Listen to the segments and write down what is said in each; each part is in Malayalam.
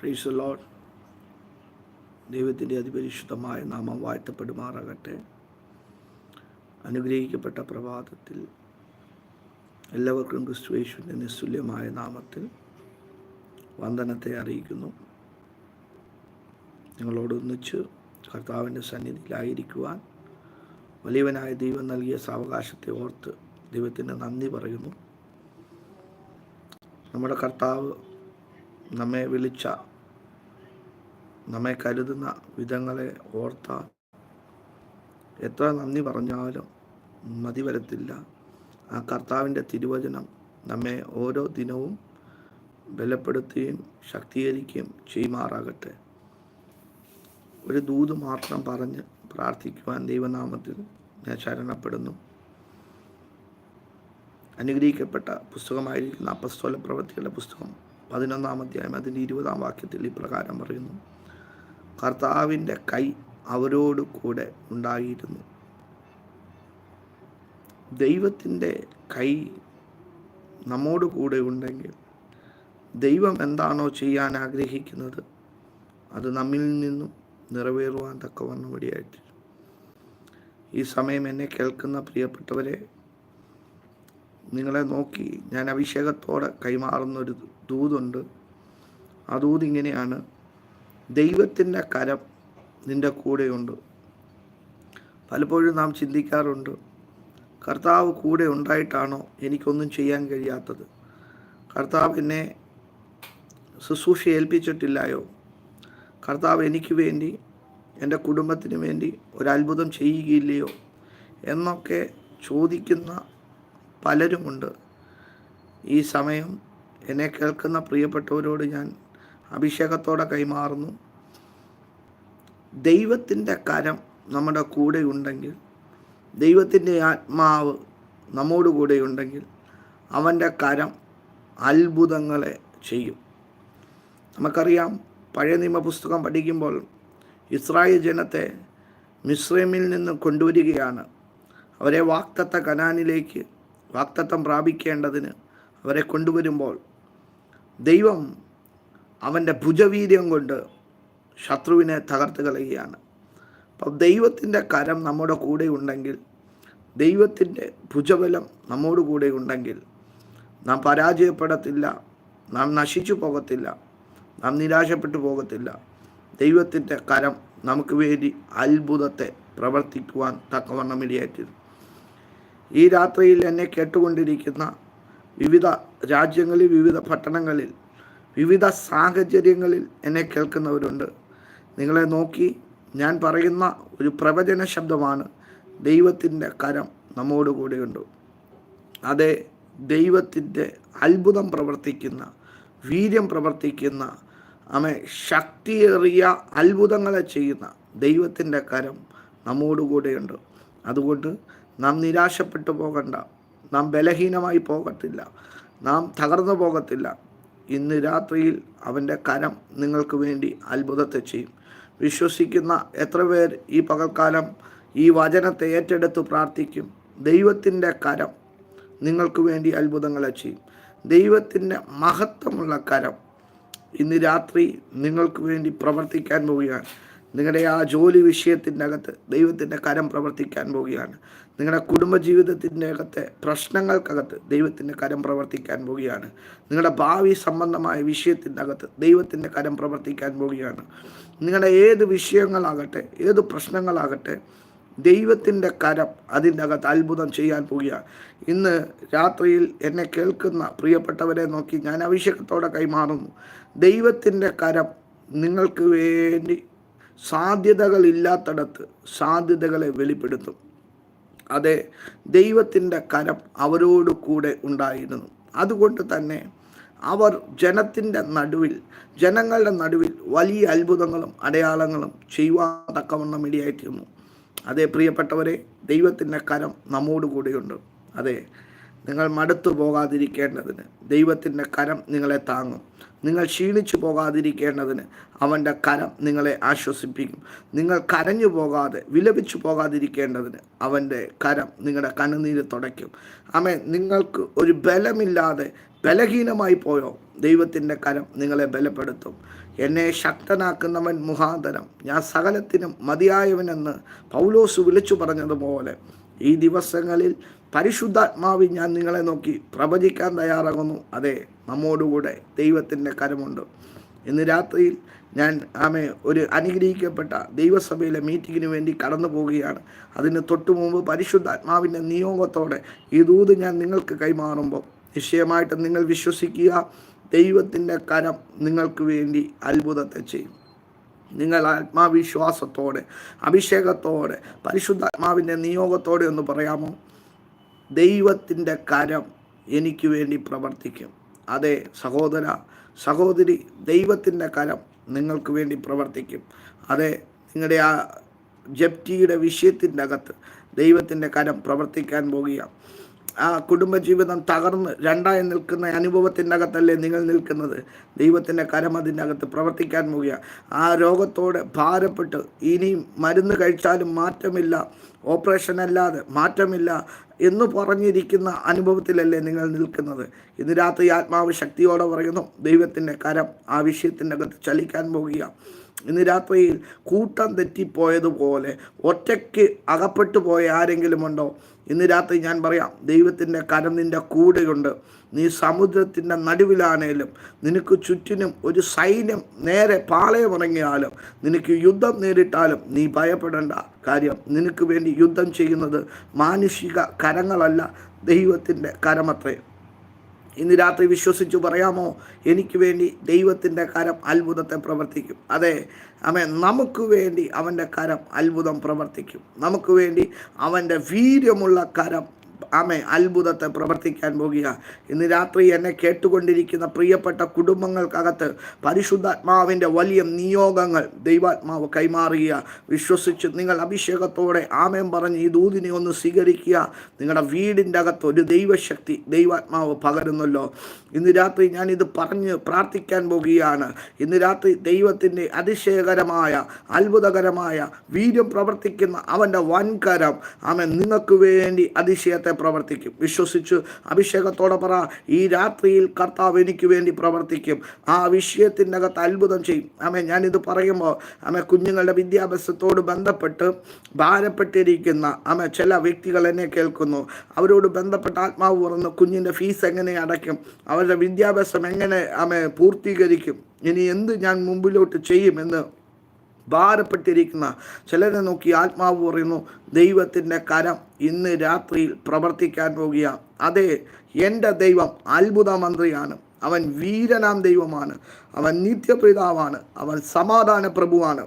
പ്രൈസ് ലോഡ് ദൈവത്തിന്റെ അതിപരിശുദ്ധമായ നാമം വാഴ്ത്തപ്പെടുമാറാകട്ടെ. അനുഗ്രഹിക്കപ്പെട്ട പ്രഭാതത്തിൽ എല്ലാവർക്കും ക്രിസ്തുവേശുവിന്റെ നിസ്തുല്യമായ നാമത്തിൽ വന്ദനത്തെ അറിയിക്കുന്നു. നിങ്ങളോടൊന്നിച്ച് കർത്താവിന്റെ സന്നിധിയിലായിരിക്കുവാൻ വലിയവനായ ദൈവം നൽകിയ സാവകാശത്തെ ഓർത്ത് ദൈവത്തിന് നന്ദി പറയുന്നു. നമ്മുടെ കർത്താവ് നമ്മെ വിളിച്ച നമ്മെ കരുതുന്ന വിധങ്ങളെ ഓർത്ത എത്ര നന്ദി പറഞ്ഞാലും മതി വരത്തില്ല. ആ കർത്താവിന്റെ തിരുവചനം നമ്മെ ഓരോ ദിനവും ബലപ്പെടുത്തുകയും ശക്തീകരിക്കുകയും ചെയ്യുമാറാകട്ടെ. ഒരു ദൂത് മാത്രം പറഞ്ഞ് പ്രാർത്ഥിക്കുവാൻ ദൈവനാമത്തിൽ ഞാൻ ശരണപ്പെടുന്നു. അനുഗ്രഹിക്കപ്പെട്ട പുസ്തകമായിരിക്കുന്ന അപ്പസ്തോല പ്രവൃത്തികളുടെ പുസ്തകം പതിനൊന്നാം അധ്യായം അതിന്റെ ഇരുപതാം വാക്യത്തിൽ ഇപ്രകാരം പറയുന്നു. കർത്താവിന്റെ കൈ അവരോട് കൂടെ ഉണ്ടായിരുന്നു. ദൈവത്തിന്റെ കൈ നമ്മോട് കൂടെ ഉണ്ടെങ്കിൽ ദൈവം എന്താണോ ചെയ്യാൻ ആഗ്രഹിക്കുന്നത് അത് നമ്മിൽ നിന്നും നിറവേറുവാൻ തക്കവണ്ണം വഴിയായിട്ട് ഈ സമയം എന്നെ കേൾക്കുന്ന പ്രിയപ്പെട്ടവരെ നിങ്ങളെ നോക്കി ഞാൻ അഭിഷേകത്തോടെ കൈമാറുന്ന ഒരു ദൂതുണ്ട്. ആ ദൂത് ഇങ്ങനെയാണ്. ദൈവത്തിന്റെ കരം നിന്റെ കൂടെയുണ്ട്. പലപ്പോഴും നാം ചിന്തിക്കാറുണ്ട് കർത്താവ് കൂടെ ഉണ്ടായിട്ടാണോ എനിക്കൊന്നും ചെയ്യാൻ കഴിയാത്തത്? കർത്താവ് എന്നെ ശുശ്രൂഷ ഏൽപ്പിച്ചിട്ടില്ലായോ കർത്താവ് എനിക്ക് വേണ്ടി എന്റെ കുടുംബത്തിന് വേണ്ടി ഒരത്ഭുതം ചെയ്യുകയില്ലയോ? എന്നൊക്കെ ചോദിക്കുന്ന പലരുമുണ്ട്. ഈ സമയം എന്നെ കേൾക്കുന്ന പ്രിയപ്പെട്ടവരോട് ഞാൻ അഭിഷേകത്തോടെ കൈമാറുന്നു. ദൈവത്തിന്റെ കരം നമ്മുടെ കൂടെ ഉണ്ടെങ്കിൽ ദൈവത്തിന്റെ ആത്മാവ് നമ്മോട് കൂടെ ഉണ്ടെങ്കിൽ അവന്റെ കരം അത്ഭുതങ്ങളെ ചെയ്യും. നമുക്കറിയാം പഴയ നിയമ പുസ്തകം പഠിക്കുമ്പോൾ ഇസ്രായേൽ ജനത്തെ മിസ്രൈമിൽ നിന്ന് കൊണ്ടുവരികയാണ്. അവരെ വാക്തത്ത കനാനിലേക്ക് വാക്തത്വം പ്രാപിക്കേണ്ടതിന് അവരെ കൊണ്ടുവരുമ്പോൾ ദൈവം അവന്റെ ഭുജവീര്യം കൊണ്ട് ശത്രുവിനെ തകർത്ത് കളയുകയാണ്. അപ്പം ദൈവത്തിന്റെ കരം നമ്മുടെ കൂടെ ഉണ്ടെങ്കിൽ ദൈവത്തിന്റെ ഭുജബലം നമ്മോട് കൂടെ ഉണ്ടെങ്കിൽ നാം പരാജയപ്പെടത്തില്ല നാം നശിച്ചു പോകത്തില്ല നാം നിരാശപ്പെട്ടു പോകത്തില്ല. ദൈവത്തിന്റെ കരം നമുക്ക് വേണ്ടി അത്ഭുതത്തെ പ്രവർത്തിക്കുവാൻ തക്കവണ്ണം ഇടയായിത്തീരും. ഈ രാത്രിയിൽ എന്നെ കേട്ടുകൊണ്ടിരിക്കുന്ന വിവിധ രാജ്യങ്ങളിൽ വിവിധ പട്ടണങ്ങളിൽ വിവിധ സാഹചര്യങ്ങളിൽ എന്നെ കേൾക്കുന്നവരുണ്ട്. നിങ്ങളെ നോക്കി ഞാൻ പറയുന്ന ഒരു പ്രവചന ശബ്ദമാണ് ദൈവത്തിന്റെ കരം നമ്മോട് കൂടെയുണ്ട്. അതെ ദൈവത്തിന്റെ അത്ഭുതം പ്രവർത്തിക്കുന്ന വീര്യം പ്രവർത്തിക്കുന്ന അമ്മ ശക്തിയേറിയ അത്ഭുതങ്ങളെ ചെയ്യുന്ന ദൈവത്തിന്റെ കരം നമ്മോടുകൂടെയുണ്ട് അതുകൊണ്ട് നാം നിരാശപ്പെട്ടു പോകണ്ട. നാം ബലഹീനമായി പോകത്തില്ല. നാം തകർന്നു പോകത്തില്ല. ഇന്ന് രാത്രിയിൽ അവന്റെ കരം നിങ്ങൾക്ക് വേണ്ടി അത്ഭുതത്തെ ചെയ്യും. വിശ്വസിക്കുന്ന എത്ര പേർ ഈ പകൽക്കാലം ഈ വചനത്തെ ഏറ്റെടുത്ത് പ്രാർത്ഥിക്കും. ദൈവത്തിന്റെ കരം നിങ്ങൾക്ക് വേണ്ടി അത്ഭുതങ്ങളെ ചെയ്യും. ദൈവത്തിന്റെ മഹത്വമുള്ള കരം ഇന്ന് രാത്രി നിങ്ങൾക്ക് വേണ്ടി പ്രവർത്തിക്കാൻ പോവുകയാണ്. നിങ്ങളുടെ ആ ജോലി വിഷയത്തിന്റെ അകത്ത് ദൈവത്തിന്റെ കരം പ്രവർത്തിക്കാൻ പോവുകയാണ്. നിങ്ങളുടെ കുടുംബജീവിതത്തിന്റെ അകത്തെ പ്രശ്നങ്ങൾക്കകത്ത് ദൈവത്തിന്റെ കരം പ്രവർത്തിക്കാൻ പോവുകയാണ്. നിങ്ങളുടെ ഭാവി സംബന്ധമായ വിഷയത്തിന്റെ അകത്ത് ദൈവത്തിന്റെ കരം പ്രവർത്തിക്കാൻ പോവുകയാണ്. നിങ്ങളുടെ ഏത് വിഷയങ്ങളാകട്ടെ ഏത് പ്രശ്നങ്ങളാകട്ടെ ദൈവത്തിന്റെ കരം അതിന്റെ അകത്ത് അത്ഭുതം ചെയ്യാൻ പോവുകയാണ്. ഇന്ന് രാത്രിയിൽ എന്നെ കേൾക്കുന്ന പ്രിയപ്പെട്ടവരെ നോക്കി ഞാൻ അഭിഷേകത്തോടെ കൈമാറുന്നു. ദൈവത്തിന്റെ കരം നിങ്ങൾക്ക് വേണ്ടി സാധ്യതകളില്ലാത്തടത്ത് സാധ്യതകളെ വെളിപ്പെടുത്തും. അതെ ദൈവത്തിന്റെ കരം അവരോട് കൂടെ ഉണ്ടായിരുന്നു. അതുകൊണ്ട് തന്നെ അവർ ജനത്തിന്റെ നടുവിൽ ജനങ്ങളുടെ നടുവിൽ വലിയ അത്ഭുതങ്ങളും അടയാളങ്ങളും ചെയ്യുവാൻ തക്കവണ്ണം അതെ പ്രിയപ്പെട്ടവരെ ദൈവത്തിന്റെ കരം നമ്മോട് കൂടെയുണ്ട്. അതെ നിങ്ങൾ മടുത്തു പോകാതിരിക്കേണ്ടതിന് ദൈവത്തിന്റെ കരം നിങ്ങളെ താങ്ങും. നിങ്ങൾ ക്ഷീണിച്ചു പോകാതിരിക്കേണ്ടതിന് അവന്റെ കരം നിങ്ങളെ ആശ്വസിപ്പിക്കും. നിങ്ങൾ കരഞ്ഞു പോകാതെ വിലപിച്ചു പോകാതിരിക്കേണ്ടതിന് അവന്റെ കരം നിങ്ങളുടെ കണ്ണുനീര് തുടയ്ക്കും. ആമേ നിങ്ങൾക്ക് ഒരു ബലമില്ലാതെ ബലഹീനമായി പോയോ? ദൈവത്തിന്റെ കരം നിങ്ങളെ ബലപ്പെടുത്തും. എന്നെ ശക്തനാക്കുന്നവൻ മുഖാന്തരം ഞാൻ സകലത്തിനും മതിയായവനെന്ന് പൗലോസ് വിളിച്ചു പറഞ്ഞതുപോലെ ഈ ദിവസങ്ങളിൽ പരിശുദ്ധാത്മാവിൽ ഞാൻ നിങ്ങളെ നോക്കി പ്രവചിക്കാൻ തയ്യാറാകുന്നു. അതെ നമ്മോടുകൂടെ ദൈവത്തിന്റെ കരമുണ്ട്. ഇന്ന് രാത്രിയിൽ ഞാൻ ആമെ ഒരു അനുഗ്രഹിക്കപ്പെട്ട ദൈവസഭയിലെ മീറ്റിങ്ങിന് വേണ്ടി കടന്നു പോവുകയാണ്. അതിന് തൊട്ടു മുമ്പ് പരിശുദ്ധാത്മാവിന്റെ നിയോഗത്തോടെ ഈ ദൂത് ഞാൻ നിങ്ങൾക്ക് കൈമാറുമ്പോൾ നിശ്ചയമായിട്ട് നിങ്ങൾ വിശ്വസിക്കുക ദൈവത്തിന്റെ കരം നിങ്ങൾക്ക് വേണ്ടി അത്ഭുതത്തെ ചെയ്യും. നിങ്ങൾ ആത്മാവിശ്വാസത്തോടെ അഭിഷേകത്തോടെ പരിശുദ്ധാത്മാവിന്റെ നിയോഗത്തോടെ ഒന്ന് പറയാമോ? ദൈവത്തിന്റെ കരം എനിക്ക് വേണ്ടി പ്രവർത്തിക്കും. അതെ സഹോദര സഹോദരി ദൈവത്തിന്റെ കരം നിങ്ങൾക്ക് വേണ്ടി പ്രവർത്തിക്കും. അതെ നിങ്ങളുടെ ആ ജപ്റ്റിയുടെ വിഷയത്തിന്റെ അകത്ത് ദൈവത്തിന്റെ കരം പ്രവർത്തിക്കാൻ പോകുക. ആ കുടുംബജീവിതം തകർന്ന് രണ്ടായി നിൽക്കുന്ന അനുഭവത്തിന്റെ അകത്തല്ലേ നിങ്ങൾ നിൽക്കുന്നത്? ദൈവത്തിന്റെ കരം അതിന്റെ അകത്ത് പ്രവർത്തിക്കാൻ പോകുക ആ രോഗത്തോടെ ഭാരപ്പെട്ട് ഇനിയും മരുന്ന് കഴിച്ചാലും മാറ്റമില്ല ഓപ്പറേഷൻ അല്ലാതെ മാറ്റമില്ല എന്ന് പറഞ്ഞിരിക്കുന്ന അനുഭവത്തിലല്ലേ നിങ്ങൾ നിൽക്കുന്നത്? ഇന്ന് രാത്രി ആത്മാവ് ശക്തിയോടെ പറയുന്നു ദൈവത്തിന്റെ കരം ആ വിഷയത്തിന്റെ അകത്ത് ചലിക്കാൻ പോകുക ഇന്ന് രാത്രിയിൽ കൂട്ടം തെറ്റിപ്പോയതുപോലെ ഒറ്റയ്ക്ക് അകപ്പെട്ടു പോയ ആരെങ്കിലും ഉണ്ടോ? ഇന്ന് രാത്രി ഞാൻ പറയാം ദൈവത്തിന്റെ കരം നിന്റെ കൂടെയുണ്ട്. നീ സമുദ്രത്തിന്റെ നടുവിലാണേലും നിനക്ക് ചുറ്റിനും ഒരു സൈന്യം നേരെ പാളയമിറങ്ങിയാലും നിനക്ക് യുദ്ധം നേരിട്ടാലും നീ ഭയപ്പെടേണ്ട കാര്യം. നിനക്ക് വേണ്ടി യുദ്ധം ചെയ്യുന്നത് മാനുഷിക കരങ്ങളല്ല ദൈവത്തിന്റെ കരമത്രേ. ഇന്ന് രാത്രി വിശ്വസിച്ചു പറയാമോ? എനിക്ക് വേണ്ടി ദൈവത്തിന്റെ കരം അത്ഭുതത്തെ പ്രവർത്തിക്കും. അതെ അമ്മ നമുക്ക് വേണ്ടി അവന്റെ കരം അത്ഭുതം പ്രവർത്തിക്കും. നമുക്ക് വേണ്ടി അവന്റെ വീര്യമുള്ള കരം ആമേ അത്ഭുതത്തെ പ്രവർത്തിക്കാൻ പോകുക. ഇന്ന് രാത്രി എന്നെ കേട്ടുകൊണ്ടിരിക്കുന്ന പ്രിയപ്പെട്ട കുടുംബങ്ങൾക്കകത്ത് പരിശുദ്ധാത്മാവിന്റെ വലിയ നിയോഗങ്ങൾ ദൈവാത്മാവ് കൈമാറുക. വിശ്വസിച്ച് നിങ്ങൾ അഭിഷേകത്തോടെ ആമയം പറഞ്ഞ് ഈ ദൂതിനെ ഒന്ന് സ്വീകരിക്കുക. നിങ്ങളുടെ വീടിന്റെ അകത്ത് ഒരു ദൈവശക്തി ദൈവാത്മാവ് പകരുന്നല്ലോ. ഇന്ന് രാത്രി ഞാൻ ഇത് പറഞ്ഞ് പ്രാർത്ഥിക്കാൻ പോകുകയാണ്. ഇന്ന് രാത്രി ദൈവത്തിന്റെ അതിശയകരമായ അത്ഭുതകരമായ വീര്യം പ്രവർത്തിക്കുന്ന അവന്റെ വൻകരം. ആമ നിങ്ങൾക്ക് വേണ്ടി അതിശയത്തെ പ്രവർത്തിക്കും. വിശ്വസിച്ച് അഭിഷേകത്തോടെ പറ ഈ രാത്രിയിൽ കർത്താവ് എനിക്ക് വേണ്ടി പ്രവർത്തിക്കും. ആ വിഷയത്തിന്റെ അകത്ത് അത്ഭുതം ചെയ്യും. ആമേ ഞാനിത് പറയുമ്പോൾ ആമേ കുഞ്ഞുങ്ങളുടെ വിദ്യാഭ്യാസത്തോട് ബന്ധപ്പെട്ട് ഭാരപ്പെട്ടിരിക്കുന്ന ആമേ ചില വ്യക്തികൾ എന്നെ കേൾക്കുന്നു. അവരോട് ബന്ധപ്പെട്ട ആത്മാവ് പറഞ്ഞു കുഞ്ഞിന്റെ ഫീസ് എങ്ങനെ അടയ്ക്കും? അവരുടെ വിദ്യാഭ്യാസം എങ്ങനെ ആമേ പൂർത്തീകരിക്കും? ഇനി എന്ത് ഞാൻ മുമ്പിലോട്ട് ചെയ്യുമെന്ന് ഭാരപ്പെട്ടിരിക്കുന്ന ചിലരെ നോക്കി ആത്മാവ് പറയുന്നു ദൈവത്തിന്റെ കരം ഇന്ന് രാത്രിയിൽ പ്രവർത്തിക്കാൻ പോകുക. അതെ എന്റെ ദൈവം അത്ഭുത മന്ത്രിയാണ് അവൻ വീരനാം ദൈവമാണ്. അവൻ നിത്യപിതാവാണ്. അവൻ സമാധാന പ്രഭുവാണ്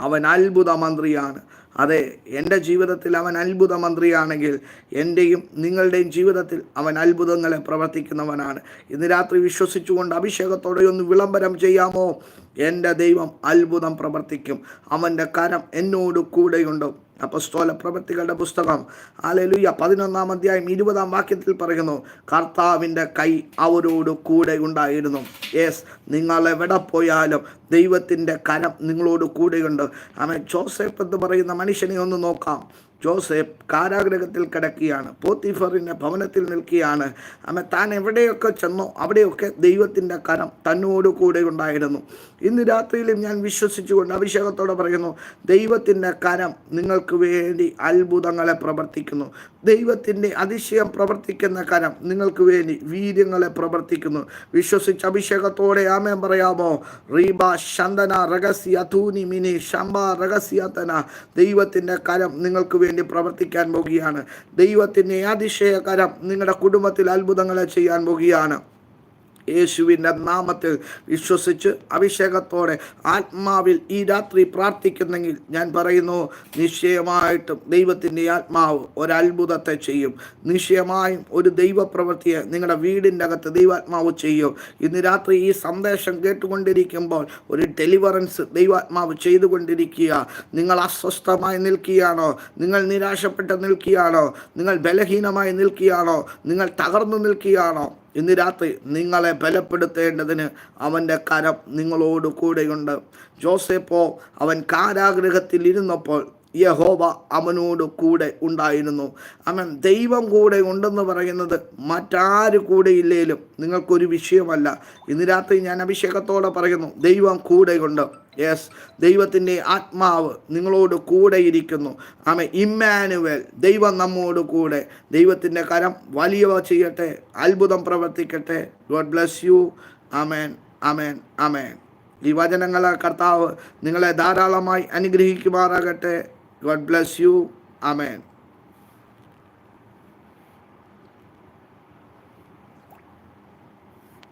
അവൻ അത്ഭുത മന്ത്രിയാണ് അതെ എന്റെ ജീവിതത്തിൽ അവൻ അത്ഭുത മന്ത്രിയാണെങ്കിൽ എന്റെയും നിങ്ങളുടെയും ജീവിതത്തിൽ അവൻ അത്ഭുതങ്ങളെ പ്രവർത്തിക്കുന്നവനാണ്. ഇന്ന് രാത്രി വിശ്വസിച്ചുകൊണ്ട് അഭിഷേകത്തോടെ ഒന്ന് വിളംബരം ചെയ്യാമോ? എന്റെ ദൈവം അത്ഭുതം പ്രവർത്തിക്കും. അവന്റെ കരം എന്നോട് കൂടെയുണ്ട്. അപ്പസ്തോല പ്രവൃത്തികളുടെ പുസ്തകം. ആലലുയ്യ പതിനൊന്നാം അധ്യായം ഇരുപതാം വാക്യത്തിൽ പറയുന്നു കർത്താവിന്റെ കൈ അവരോട് കൂടെ ഉണ്ടായിരുന്നു. യെസ് നിങ്ങൾ എവിടെ പോയാലും ദൈവത്തിന്റെ കരം നിങ്ങളോട് കൂടെയുണ്ട്. ആമേ ജോസഫ് എന്ന് പറയുന്ന മനുഷ്യനെ ഒന്ന് നോക്കാം. ജോസഫ് കാരാഗ്രഹത്തിൽ കിടക്കുകയാണ്. പോത്തിഫറിന്റെ ഭവനത്തിൽ നിൽക്കുകയാണ്. അമ്മ താൻ എവിടെയൊക്കെ ചെന്നോ അവിടെയൊക്കെ ദൈവത്തിന്റെ കരം തന്നോട് കൂടെ ഉണ്ടായിരുന്നു. ഇന്ന് രാത്രിയിലും ഞാൻ വിശ്വസിച്ചുകൊണ്ട് അഭിഷേകത്തോടെ പറയുന്നു ദൈവത്തിന്റെ കരം നിങ്ങൾക്ക് വേണ്ടി അത്ഭുതങ്ങളെ പ്രവർത്തിക്കുന്നു. ദൈവത്തിന്റെ അതിശയം പ്രവർത്തിക്കുന്ന കരം നിങ്ങൾക്ക് വേണ്ടി വീര്യങ്ങളെ പ്രവർത്തിക്കുന്നു. വിശ്വസിച്ച് അഭിഷേകത്തോടെ ആമേ പറയാമോ? റീബ ശന്ദന രഹസ്യ ധൂനി മിനി ശംബ രഹസ്യതന. ദൈവത്തിന്റെ കരം നിങ്ങൾക്ക് വേണ്ടി പ്രവർത്തിക്കാൻ പോകുകയാണ്. ദൈവത്തിന്റെ അതിശയകരം നിങ്ങളുടെ കുടുംബത്തിൽ അത്ഭുതങ്ങളെ ചെയ്യാൻ പോകുകയാണ്. യേശുവിന്റെ നാമത്തിൽ വിശ്വസിച്ച് അഭിഷേകത്തോടെ ആത്മാവിൽ ഈ രാത്രി പ്രാർത്ഥിക്കുന്നെങ്കിൽ ഞാൻ പറയുന്നു നിശ്ചയമായിട്ടും ദൈവത്തിന്റെ ആത്മാവ് ഒരത്ഭുതത്തെ ചെയ്യും. നിശ്ചയമായും ഒരു ദൈവപ്രവൃത്തിയെ നിങ്ങളുടെ വീടിന്റെ അകത്ത് ദൈവാത്മാവ് ചെയ്യും. ഇന്ന് രാത്രി ഈ സന്ദേശം കേട്ടുകൊണ്ടിരിക്കുമ്പോൾ ഒരു ഡെലിവറൻസ് ദൈവാത്മാവ് ചെയ്തുകൊണ്ടിരിക്കുക. നിങ്ങൾ അസ്വസ്ഥമായി നിൽക്കുകയാണോ? നിങ്ങൾ നിരാശപ്പെട്ട് നിൽക്കുകയാണോ? നിങ്ങൾ ബലഹീനമായി നിൽക്കുകയാണോ? നിങ്ങൾ തകർന്നു നിൽക്കുകയാണോ? ഇന്ന് രാത്രി നിങ്ങളെ ബലപ്പെടുത്തേണ്ടതിന് അവന്റെ കരം നിങ്ങളോട് കൂടെയുണ്ട്. ജോസെപ്പോ അവൻ കാരാഗ്രഹത്തിൽ ഇരുന്നപ്പോൾ യഹോവ അവനോട് കൂടെ ഉണ്ടായിരുന്നു. അവൻ ദൈവം കൂടെ ഉണ്ടെന്ന് പറയുന്നത് മറ്റാര് കൂടെ ഇല്ലേലും നിങ്ങൾക്കൊരു വിഷയമല്ല. ഇന്ന് രാത്രി ഞാൻ അഭിഷേകത്തോടെ പറയുന്നു ദൈവം കൂടെയുണ്ട്. യെസ് ദൈവത്തിന്റെ ആത്മാവ് നിങ്ങളോട് കൂടെ ഇരിക്കുന്നു. ആമ ഇമ്മാനുവൽ ദൈവം നമ്മോട് കൂടെ. ദൈവത്തിന്റെ കരം വലിയവ ചെയ്യട്ടെ അത്ഭുതം പ്രവർത്തിക്കട്ടെ. God bless you amen amen amen ഈ വചനങ്ങളെ കർത്താവ് നിങ്ങളെ ധാരാളമായി അനുഗ്രഹിക്കുമാറാകട്ടെ. God bless you amen